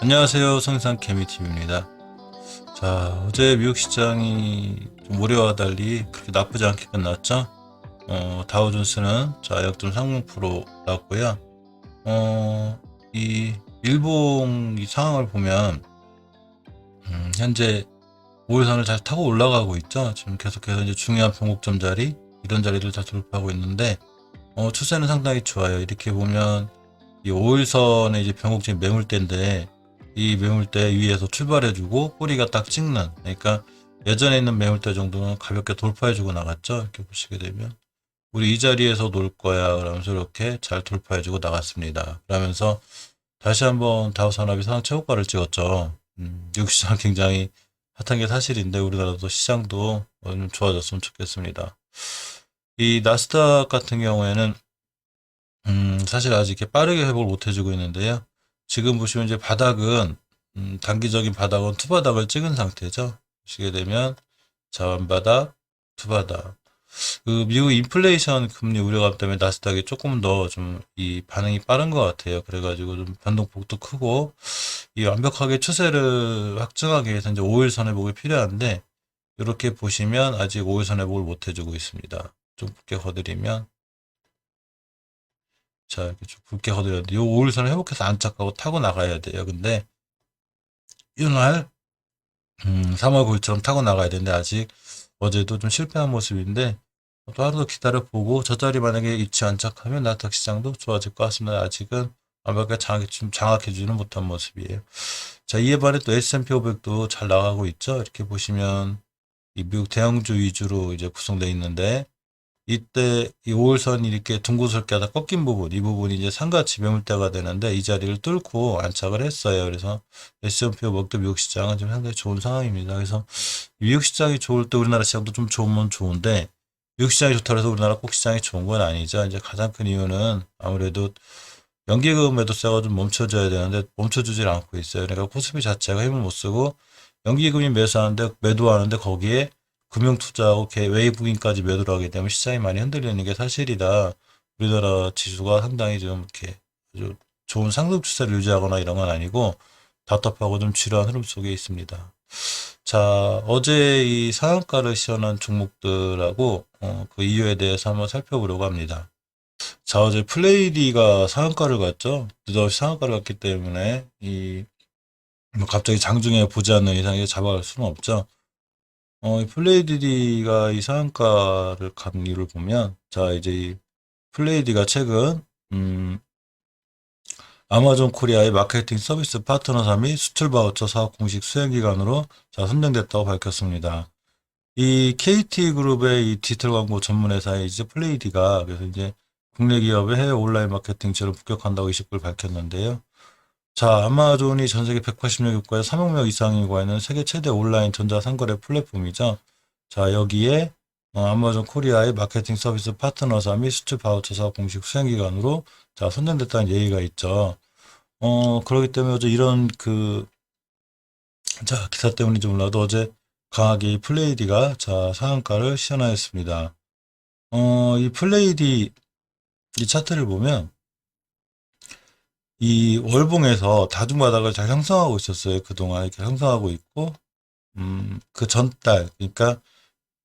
안녕하세요. 성산 개미TV입니다. 자, 어제 미국 시장이 좀 올해와 달리 그렇게 나쁘지 않게 끝났죠? 어, 다우존스는 자, 역전 상승프로 나왔고요. 어, 이 일봉 이 상황을 보면 음, 현재 5일선을 잘 타고 올라가고 있죠. 지금 계속해서 이제 중요한 변곡점 자리 이런 자리를 다 돌파하고 있는데 어, 추세는 상당히 좋아요. 이렇게 보면 이 5일선의 이제 변곡점이 매물대인데 이 매물대 위에서 출발해주고 꼬리가 딱 찍는 그러니까 예전에 있는 매물대 정도는 가볍게 돌파해주고 나갔죠? 이렇게 보시게 되면. 우리 이 자리에서 놀 거야 그러면서 이렇게 잘 돌파해주고 나갔습니다. 그러면서 다시 한번 다우산업이 상황 최고가를 찍었죠. 음, 미국 시장 굉장히 핫한 게 사실인데 우리나라도 시장도 좀 좋아졌으면 좋겠습니다 이 나스닥 같은 경우에는 음, 사실 아직 이렇게 빠르게 회복을 못 해주고 있는데요 지금 보시면 이제 바닥은 음, 단기적인 바닥은 투바닥을 찍은 상태죠. 보시게 되면 자원바닥, 투바닥. 그 미국 인플레이션 금리 우려감 때문에 나스닥이 조금 더 좀 이 반응이 빠른 것 같아요. 그래가지고 좀 변동폭도 크고 이 완벽하게 추세를 확증하기 위해서 이제 5일 선 회복이 필요한데 이렇게 보시면 아직 5일선 회복을 못 해주고 있습니다. 좀 굵게 거드리면 자, 이렇게 좀 굵게 거드렸는데, 요 5일선을 회복해서 안착하고 타고 나가야 돼요. 근데, 이날, 음, 3월 9일처럼 타고 나가야 되는데, 아직 어제도 좀 실패한 모습인데, 또 하루 더 기다려보고, 저 자리 만약에 위치 안착하면 나스닥 시장도 좋아질 것 같습니다. 아직은 완벽하게 장악, 좀 장악해주는 못한 모습이에요. 자, 이에 반해 또 S&P 500도 잘 나가고 있죠. 이렇게 보시면, 이 미국 대형주 위주로 이제 구성되어 있는데, 이때 이 5일선이 이렇게 둥그스럽게 하다 꺾인 부분, 이 부분이 이제 상가치 매물대가 되는데 이 자리를 뚫고 안착을 했어요. 그래서 S&P 500도 미국 시장은 지금 상당히 좋은 상황입니다. 그래서 미국 시장이 좋을 때 우리나라 시장도 좀 좋으면 좋은데 미국 시장이 좋다고 해서 우리나라 꼭 시장이 좋은 건 아니죠. 이제 가장 큰 이유는 아무래도 연기금 매도세가 좀 멈춰져야 되는데 멈춰주질 않고 있어요. 그러니까 코스피 자체가 힘을 못 쓰고 연기금이 매수하는데 매도하는데 거기에 금융투자하고 개 외국인까지 매도를 하게 되면 시장이 많이 흔들리는 게 사실이라 우리나라 지수가 상당히 좀 이렇게 아주 좋은 상승 추세를 유지하거나 이런 건 아니고 답답하고 좀 지루한 흐름 속에 있습니다. 자, 어제 이 상한가를 시연한 종목들하고 어, 그 이유에 대해서 한번 살펴보려고 합니다. 자, 어제 플레이디가 상한가를 갔죠. 느닷없이 상한가를 갔기 때문에 이 뭐 갑자기 장중에 보지 않는 이상 에 잡아갈 수는 없죠. 어, 이 플레이디가 이 상한가를 간 이유를 보면, 자, 이제 이 플레이디가 최근, 음, 아마존 코리아의 마케팅 서비스 파트너사 및 수출 바우처 사업 공식 수행 기관으로 자, 선정됐다고 밝혔습니다. 이 KT그룹의 이 디지털 광고 전문 회사의 이제 플레이디가 그래서 이제 국내 기업의 해외 온라인 마케팅 지원을 북격한다고 29일 밝혔는데요. 자, 아마존이 전 세계 180여 국가에 3억 명 이상이 구하는 세계 최대 온라인 전자상거래 플랫폼이죠. 자, 여기에 어, 아마존 코리아의 마케팅 서비스 파트너사 및 수출 바우처 사업 공식 수행기관으로 자, 선정됐다는 얘기가 있죠. 어, 그렇기 때문에 어제 이런 그, 자, 기사 때문인지 몰라도 어제 강하게 이 플레이디가 자, 상한가를 시연하였습니다. 어, 이 플레이디 이 차트를 보면 이 월봉에서 다중바닥을 잘 형성하고 있었어요. 그동안 이렇게 형성하고 있고, 음, 그 전달, 그러니까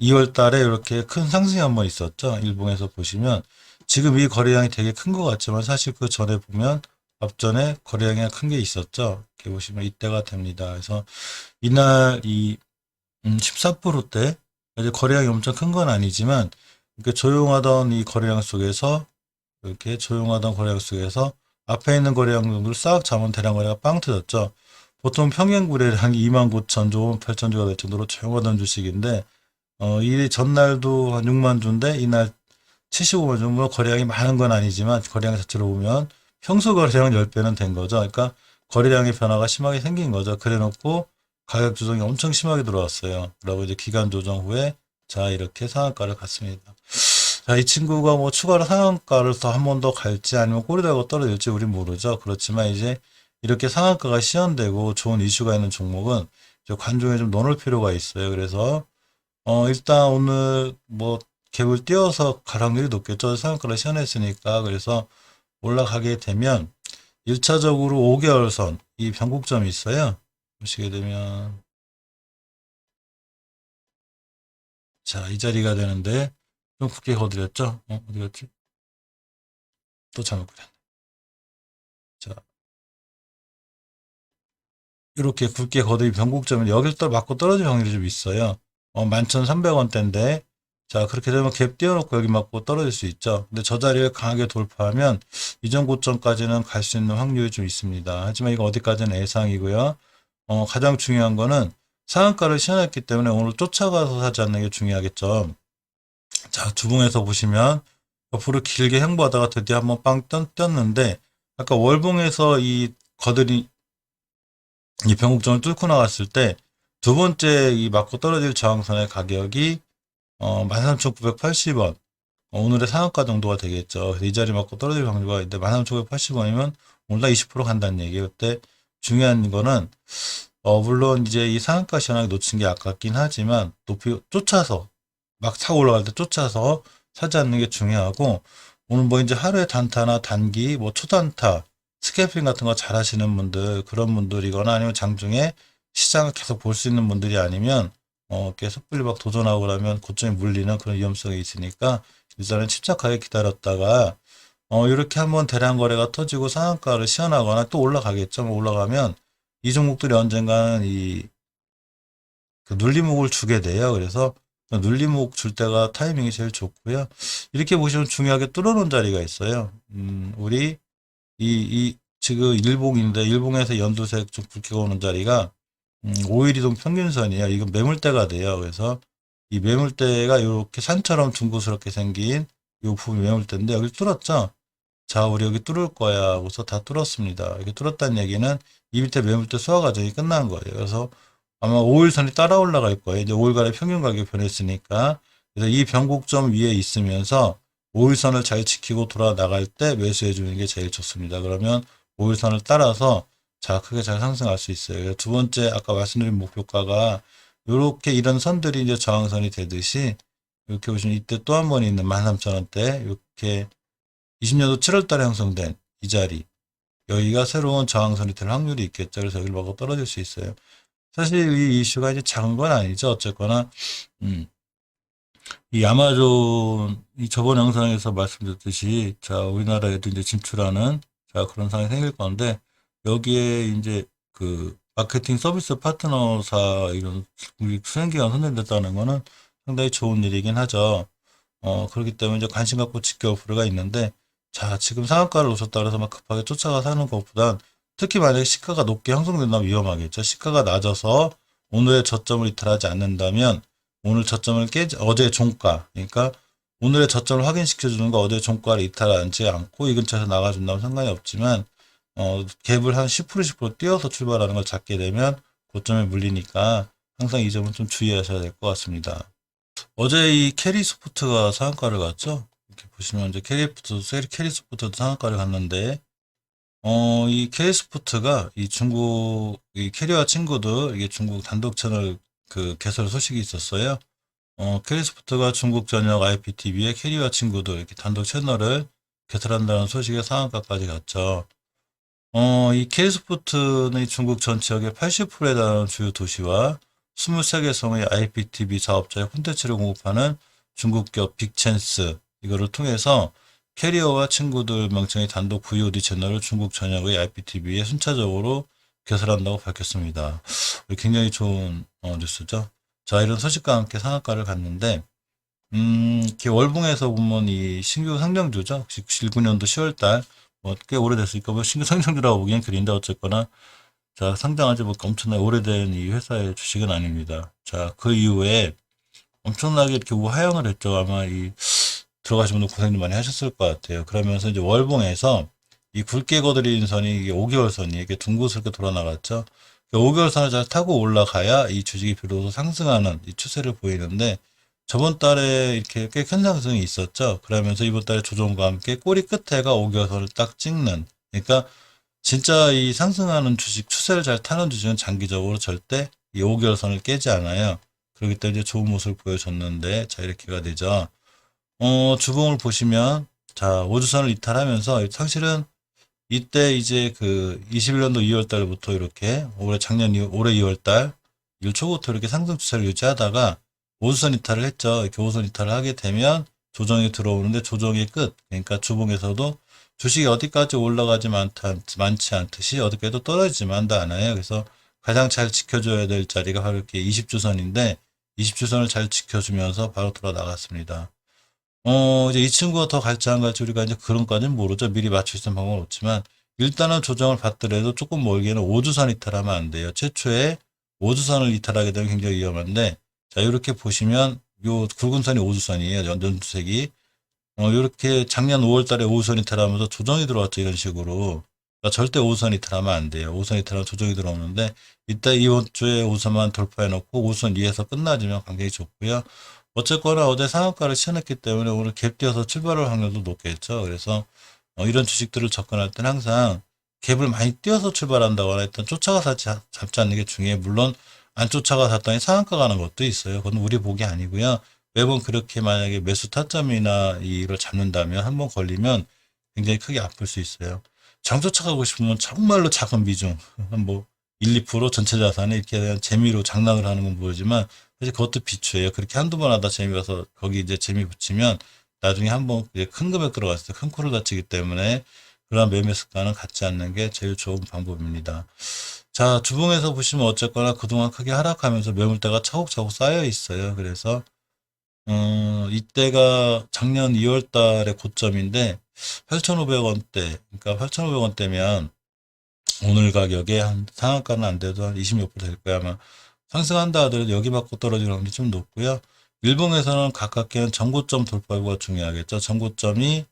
2월 달에 이렇게 큰 상승이 한 번 있었죠. 일봉에서 보시면. 지금 이 거래량이 되게 큰 것 같지만 사실 그 전에 보면 앞전에 거래량이 큰 게 있었죠. 이렇게 보시면 이때가 됩니다. 그래서 이날 이, 음, 14%대, 이제 거래량이 엄청 큰 건 아니지만, 이렇게 조용하던 이 거래량 속에서, 이렇게 조용하던 거래량 속에서 앞에 있는 거래량 정도를 싹 잡은 대량 거래가 빵 터졌죠. 보통 평균 거래량이 2만 9천 조, 8천 조가 될 정도로 조용하던 주식인데, 어, 이 전날도 한 6만 주인데, 이날 75만 주, 뭐 거래량이 많은 건 아니지만, 거래량 자체로 보면 평소 거래량 10배는 된 거죠. 그러니까 거래량의 변화가 심하게 생긴 거죠. 그래 놓고 가격 조정이 엄청 심하게 들어왔어요. 그리고 이제 기간 조정 후에, 자, 이렇게 상한가를 갔습니다. 자, 이 친구가 뭐 추가로 상한가를 더 한 번 더 갈지 아니면 꼬리다고 떨어질지 우린 모르죠. 그렇지만 이제 이렇게 상한가가 시연되고 좋은 이슈가 있는 종목은 관중에 좀 넣어놓을 필요가 있어요. 그래서 어 일단 오늘 뭐 갭을 띄워서 갈 확률이 높겠죠. 상한가를 시연했으니까. 그래서 올라가게 되면 1차적으로 5개월 선, 이 변곡점이 있어요. 보시게 되면 자, 이 자리가 되는데 좀 굵게 거드렸죠? 어, 어디 갔지? 또 잘못 그렸네. 자, 이렇게 굵게 거듭이 변곡점이 여기를 또 맞고 떨어질 확률이 좀 있어요. 어, 11,300원대인데 자 그렇게 되면 갭 띄워놓고 여기 맞고 떨어질 수 있죠. 근데 저 자리를 강하게 돌파하면 이전 고점까지는 갈 수 있는 확률이 좀 있습니다. 하지만 이거 어디까지는 예상이고요. 어, 가장 중요한 거는 상한가를 시연했기 때문에 오늘 쫓아가서 사지 않는 게 중요하겠죠. 자 주봉에서 보시면 옆으로 길게 행보하다가 드디어 한번 빵 떴, 떴는데 아까 월봉에서 이 거들이 이 변곡점을 뚫고 나갔을 때 두 번째 이 맞고 떨어질 저항선의 가격이 어, 13,980원. 어, 오늘의 상한가 정도가 되겠죠. 이 자리 맞고 떨어질 확률가 있는데 13,980원이면 오늘 20% 간다는 얘기예요. 그때 중요한 거는 어, 물론 이제 이 상한가 시원하게 놓친 게 아깝긴 하지만 높이 쫓아서 막 차고 올라갈 때 쫓아서 사지 않는 게 중요하고 오늘 뭐 이제 하루에 단타나 단기 뭐 초단타 스캐핑 같은 거 잘 하시는 분들 그런 분들이거나 아니면 장중에 시장을 계속 볼 수 있는 분들이 아니면 어 계속 막 도전하고 그러면 고점에 물리는 그런 위험성이 있으니까 일단은 침착하게 기다렸다가 어 이렇게 한번 대량 거래가 터지고 상한가를 시연하거나 또 올라가겠죠. 뭐 올라가면 이 종목들이 언젠가는 이 그 눌림목을 주게 돼요. 그래서 눌림목 줄 때가 타이밍이 제일 좋고요. 이렇게 보시면 중요하게 뚫어놓은 자리가 있어요. 음, 우리 이, 이, 지금 일봉인데, 일봉에서 연두색 좀 굵게 오는 자리가, 음, 5일 이동 평균선이에요. 이건 매물대가 돼요. 그래서 이 매물대가 이렇게 산처럼 둥그스럽게 생긴 이 부분이 매물대인데, 여기 뚫었죠? 자, 우리 여기 뚫을 거야. 하고서 다 뚫었습니다. 이렇게 뚫었다는 얘기는 이 밑에 매물대 수화 과정이 끝난 거예요. 그래서 아마 5일선이 따라 올라갈 거예요. 이제 5일간의 평균 가격이 변했으니까. 그래서 이 변곡점 위에 있으면서 5일선을 잘 지키고 돌아 나갈 때 매수해 주는 게 제일 좋습니다. 그러면 5일선을 따라서 자 크게 잘 상승할 수 있어요. 두 번째 아까 말씀드린 목표가가 이렇게 이런 선들이 이제 저항선이 되듯이 이렇게 보시면 이때 또 한 번 있는 13,000원대 이렇게 20년도 7월 달에 형성된 이 자리 여기가 새로운 저항선이 될 확률이 있겠죠. 그래서 여기를 보고 떨어질 수 있어요. 사실 이 이슈가 이제 작은 건 아니죠. 어쨌거나 음. 이 아마존 이 저번 영상에서 말씀드렸듯이 자 우리나라에도 이제 진출하는 자 그런 상황이 생길 건데 여기에 이제 그 마케팅 서비스 파트너사 이런 수행기관 선정됐다는 거는 상당히 좋은 일이긴 하죠. 어 그렇기 때문에 이제 관심 갖고 지켜볼 필요가 있는데 자 지금 상한가를 놓쳤다 그래서 막 급하게 쫓아가 사는 것보단 특히 만약에 시가가 높게 형성된다면 위험하겠죠. 시가가 낮아서 오늘의 저점을 이탈하지 않는다면 오늘 저점을 깨지 어제 종가 그러니까 오늘의 저점을 확인시켜 주는 거 어제 종가를 이탈하지 않고 이 근처에서 나가준다면 상관이 없지만 어 갭을 한 10% 10% 띄어서 출발하는 걸 잡게 되면 고점에 물리니까 항상 이 점은 좀 주의하셔야 될 것 같습니다. 어제 이 캐리 스포트가 상한가를 갔죠. 이렇게 보시면 이제 캐리 스포트 캐리 스포트도 상한가를 갔는데 어, 이 K스포트가 이 중국 이 캐리어 친구들 이게 중국 단독 채널 그 개설 소식이 있었어요. 어, K스포트가 중국 전역 IPTV의 캐리어 친구들 이렇게 단독 채널을 개설한다는 소식에 상한가까지 갔죠. 어, 이 K스포트는 이 중국 전 지역의 80%에 달하는 주요 도시와 23개 성의 IPTV 사업자의 콘텐츠를 공급하는 중국 기업 빅챈스 이거를 통해서 캐리어와 친구들 명칭의 단독 VOD 채널을 중국 전역의 IPTV에 순차적으로 개설한다고 밝혔습니다. 굉장히 좋은 어, 뉴스죠. 자, 이런 소식과 함께 상한가를 갔는데, 음, 월봉에서 보면 이 신규 상장주죠. 19년도 10월달, 뭐, 꽤 오래됐으니까 뭐 신규 상장주라고 보기엔 그린데 어쨌거나, 자, 상장한 지뭐 엄청나게 오래된 이 회사의 주식은 아닙니다. 자, 그 이후에 엄청나게 이렇게 우하향을 했죠. 아마 이, 들어가신 분들 고생 좀 많이 하셨을 것 같아요. 그러면서 이제 월봉에서 이 굵게 거드린 선이 이게 5개월 선이 이게 둥그스럽게 돌아나갔죠. 5개월 선을 잘 타고 올라가야 이 주식이 비로소 상승하는 이 추세를 보이는데 저번 달에 이렇게 꽤 큰 상승이 있었죠. 그러면서 이번 달에 조정과 함께 꼬리 끝에가 5개월 선을 딱 찍는 그러니까 진짜 이 상승하는 주식 추세를 잘 타는 주식은 장기적으로 절대 이 5개월 선을 깨지 않아요. 그렇기 때문에 좋은 모습을 보여줬는데 자 이렇게가 되죠. 어, 주봉을 보시면, 자, 오주선을 이탈하면서 사실은 이때 이제 그 21년도 2월 달부터 이렇게 올해 작년 2월, 올해 2월 달, 1월 초부터 이렇게 상승 추세를 유지하다가 오주선 이탈을 했죠. 이렇게 오주선 이탈을 하게 되면 조정이 들어오는데 조정의 끝, 그러니까 주봉에서도 주식이 어디까지 올라가지 많다, 많지 않듯이 어디까지도 떨어지지만도 않아요. 그래서 가장 잘 지켜줘야 될 자리가 바로 이렇게 20주선인데 20주선을 잘 지켜주면서 바로 돌아 나갔습니다. 어, 이제 이 친구가 더 갈지 안 갈지 우리가 이제 그런 까지는 모르죠. 미리 맞출 수 있는 방법은 없지만 일단은 조정을 받더라도 조금 멀게는 5주선 이탈하면 안 돼요. 최초에 5주선을 이탈하게 되면 굉장히 위험한데 자, 이렇게 보시면 요 굵은 선이 5주선이에요. 연두색이. 어, 이렇게 작년 5월 달에 5주선 이탈하면서 조정이 들어왔죠. 이런 식으로. 그러니까 절대 5주선 이탈하면 안 돼요. 5주선 이탈하면 조정이 들어오는데 이따 이번 주에 5주선만 돌파해 놓고 5주선 위에서 끝나지면 굉장히 좋고요. 어쨌거나 어제 상한가를 시연했기 때문에 오늘 갭 뛰어서 출발할 확률도 높겠죠. 그래서 어, 이런 주식들을 접근할 때는 항상 갭을 많이 뛰어서 출발한다거나 일단 쫓아가서 잡- 잡지 않는 게 중요해요. 물론 안 쫓아가 샀더니 상한가 가는 것도 있어요. 그건 우리 복이 아니고요. 매번 그렇게 만약에 매수 타점이나 이를 잡는다면 한번 걸리면 굉장히 크게 아플 수 있어요. 장 쫓아가고 싶으면 정말로 작은 비중, 한뭐 1, 2% 전체 자산에 이렇게 그냥 재미로 장난을 하는 건 보이지만 사실 그것도 비추예요. 그렇게 한두 번 하다 재미가서 거기 이제 재미 붙이면 나중에 한번 큰 금액 들어갔을 때 큰 코를 다치기 때문에 그런 매매 습관은 갖지 않는 게 제일 좋은 방법입니다. 자, 주봉에서 보시면 어쨌거나 그동안 크게 하락하면서 매물대가 차곡차곡 쌓여 있어요. 그래서 어, 이때가 작년 2월 달의 고점인데 8,500원대, 그러니까 8,500원대면 오늘 가격에 한 상한가는 안 돼도 한 20몇 프로 될 거야 아마 상승한다 하더라도 여기 받고 떨어지는 확률이 좀 높고요. 일봉에서는 가깝게는 전고점 돌파가 중요하겠죠. 전고점이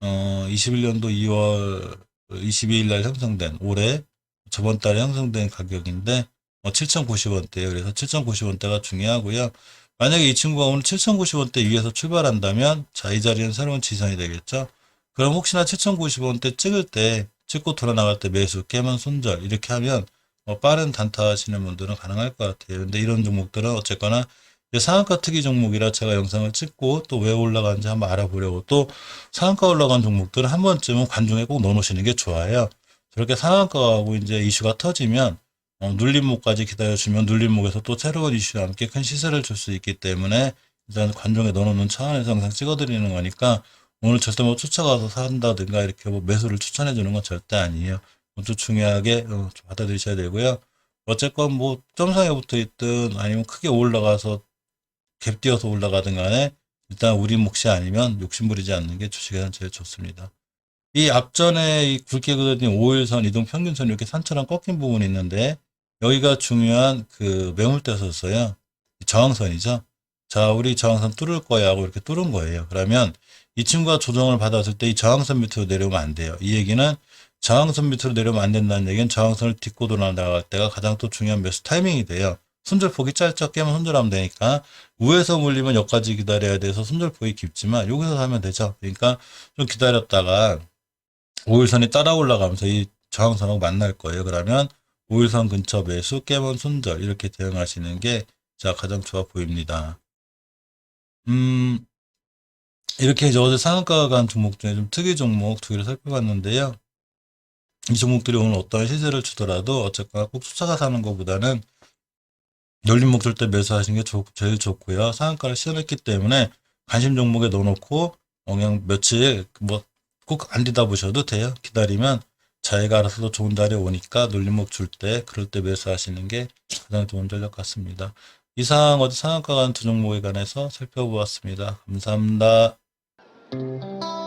어 21년도 2월 22일 날 형성된 올해 저번 달에 형성된 가격인데 어, 7,090원대예요. 그래서 7,090원대가 중요하고요. 만약에 이 친구가 오늘 7,090원대 위에서 출발한다면 자, 이 자리는 새로운 지선이 되겠죠. 그럼 혹시나 7,090원대 찍을 때 찍고 돌아 나갈 때 매수, 깨면 손절 이렇게 하면 어, 빠른 단타 하시는 분들은 가능할 것 같아요. 근데 이런 종목들은 어쨌거나 상한가 특이 종목이라 제가 영상을 찍고 또 왜 올라가는지 한번 알아보려고 또 상한가 올라간 종목들은 한 번쯤은 관중에 꼭 넣어놓으시는 게 좋아요. 저렇게 상한가하고 이제 이슈가 터지면 어, 눌림목까지 기다려주면 눌림목에서 또 새로운 이슈와 함께 큰 시세를 줄 수 있기 때문에 일단 관중에 넣어놓는 차원에서 영상 찍어드리는 거니까 오늘 절대 뭐 쫓아가서 산다든가 이렇게 뭐 매수를 추천해 주는 건 절대 아니에요. 또 중요하게 어, 좀 받아들이셔야 되고요. 어쨌건 뭐 점상에 붙어 있든 아니면 크게 올라가서 갭 뛰어서 올라가든 간에 일단 우리 몫이 아니면 욕심부리지 않는 게 주식에는 제일 좋습니다. 이 앞전에 이 굵게 그려진 5일선 이동 평균선 이렇게 산처럼 꺾인 부분이 있는데 여기가 중요한 그 매물대였었어요. 저항선이죠. 자, 우리 저항선 뚫을 거야 하고 이렇게 뚫은 거예요. 그러면 이 친구가 조정을 받았을 때 이 저항선 밑으로 내려오면 안 돼요. 이 얘기는 저항선 밑으로 내려오면 안 된다는 얘기는 저항선을 딛고 돌아 나갈 때가 가장 또 중요한 매수 타이밍이 돼요. 손절 폭이 짧죠. 깨면 손절하면 되니까 위에서 물리면 여기까지 기다려야 돼서 손절 폭이 깊지만 여기서 사면 되죠. 그러니까 좀 기다렸다가 5일선이 따라 올라가면서 이 저항선하고 만날 거예요. 그러면 5일선 근처 매수, 깨면 손절 이렇게 대응하시는 게 자, 가장 좋아 보입니다. 음, 이렇게 이제 어제 상한가가 간 종목 중에 좀 특이 종목 두 개를 살펴봤는데요. 이 종목들이 오늘 어떤 시세를 주더라도 어쨌거나 꼭 쫓아가 사는 것보다는 열린 목줄 때 매수하시는 게 좋- 제일 좋고요. 상한가를 시연했기 때문에 관심 종목에 넣어놓고 어, 그냥 며칠 뭐 꼭 안 뒤다 보셔도 돼요. 기다리면 자기가 알아서 또 좋은 달이 오니까 눌림목 줄 때 그럴 때 매수하시는 게 가장 좋은 전략 같습니다. 이상 어제 상한가 간 두 종목에 관해서 살펴보았습니다. 감사합니다. Música